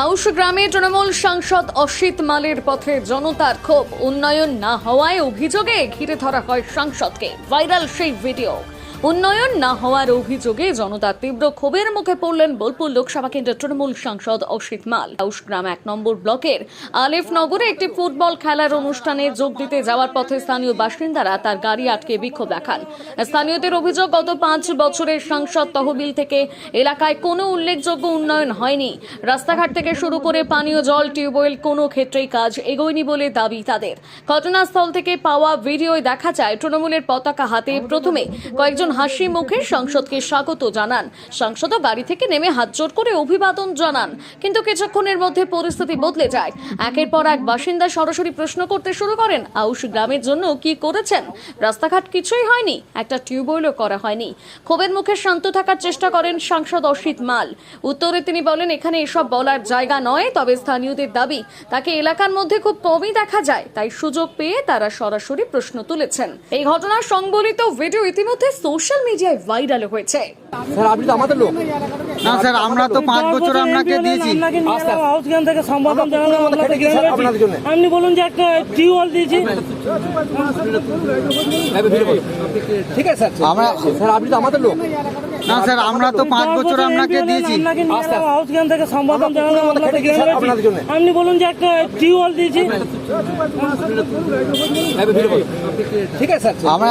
আউশ গ্রামে তৃণমূল সাংসদ অসিত মালের পথে জনতার ক্ষোভ। উন্নয়ন না হওয়ায় অভিযোগে ঘিরে ধরা হয় সাংসদকে। ভাইরাল সেই ভিডিও। উন্নয়ন না হওয়ার অভিযোগে জনতা তীব্র ক্ষোভের মুখে পড়লেন বোলপুর লোকসভা কেন্দ্রের তৃণমূল সাংসদ অসিত মাল। গ্রাম এক নম্বর ব্লকের আলেফনগরে একটি ফুটবল খেলার অনুষ্ঠানে যোগ দিতে যাওয়ার পথে স্থানীয় বাসিন্দারা তার গাড়ি আটকে বিক্ষোভ দেখান। স্থানীয়দের অভিযোগ, গত পাঁচ বছরের সাংসদ তহবিল থেকে এলাকায় কোনো উল্লেখযোগ্য উন্নয়ন হয়নি। রাস্তাঘাট থেকে শুরু করে পানীয় জল, টিউবওয়েল কোনো ক্ষেত্রেই কাজ এগোয়নি বলে দাবি তাদের। ঘটনাস্থল থেকে পাওয়া ভিডিওয় দেখা যায়, তৃণমূলের পতাকা হাতে প্রথমে কয়েকজন হাসি মুখে সংসদকে স্বাগত জানান। সাংসদও গাড়ি থেকে নেমে হাত জোর করে অভিবাদন জানান। কিন্তু কিছুক্ষণের মধ্যে পরিস্থিতি বদলে যায়। একের পর এক বাসিন্দা সরাসরি প্রশ্ন করতে শুরু করেন, আউশ গ্রামের জন্য কি করেছেন? রাস্তাঘাট কিছুই হয়নি, একটা টিউবওয়েলও করা হয়নি। ক্ষোভের মুখে শান্ত থাকার চেষ্টা করেন সাংসদ অসিত মাল। উত্তরে তিনি বলেন, এখানে এসব বলার জায়গা নয়, তবে স্থানীয়দের দাবি, তাকে এলাকার মধ্যে খুব কমই দেখা যায়, তাই সুযোগ পেয়ে তারা সরাসরি প্রশ্ন তুলেছেন। এই ঘটনার সংবলিত ভিডিও ইতিমধ্যে সোশ্যাল মিডিয়ায় ভাইরাল হয়েছে। স্যার আপনি তো আমাদের লোক। না স্যার আমরা তো পাঁচ বছর আপনাকে দিয়েছি। আপনাকে নিয়ে আচ্ছা। হাউস থেকে সম্বোধন। আপনি বলুন যে একটা টিউবওয়েল দিয়েছি। ঠিক আছে স্যার। আমরা স্যার আপনি তো আমাদের লোক। না স্যার আমরা তো পাঁচ বছর আপনাকে দিয়েছি। নিয়ে আচ্ছা। হাউস জ্ঞান থেকে সম্বোধন। আপনি বলুন যে একটা টিউবওয়েল দিয়েছি। ঠিক আছে স্যার। আমরা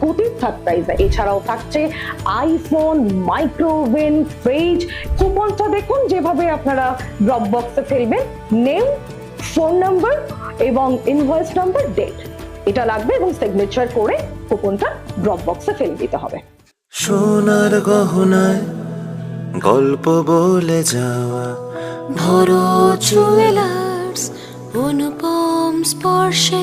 স্কুটির থার্ড এছাড়াও থাকছে আইফোন মাইক্রোওভেন ফ্রিজ কুপনটা দেখুন, যেভাবে আপনারা ড্রপ বক্সে ফেলবেন নেম ফোন নাম্বার এবং ইনভয়েস নাম্বার ডেট এটা লাগবে এবং সিগনেচার করে কুপনটা ড্রপ বক্সে ফেলে দিতে হবে। সোনার গহনায় গল্প বলে যাওয়া, ভরো জুয়েলার্স অনুপম স্পর্শে।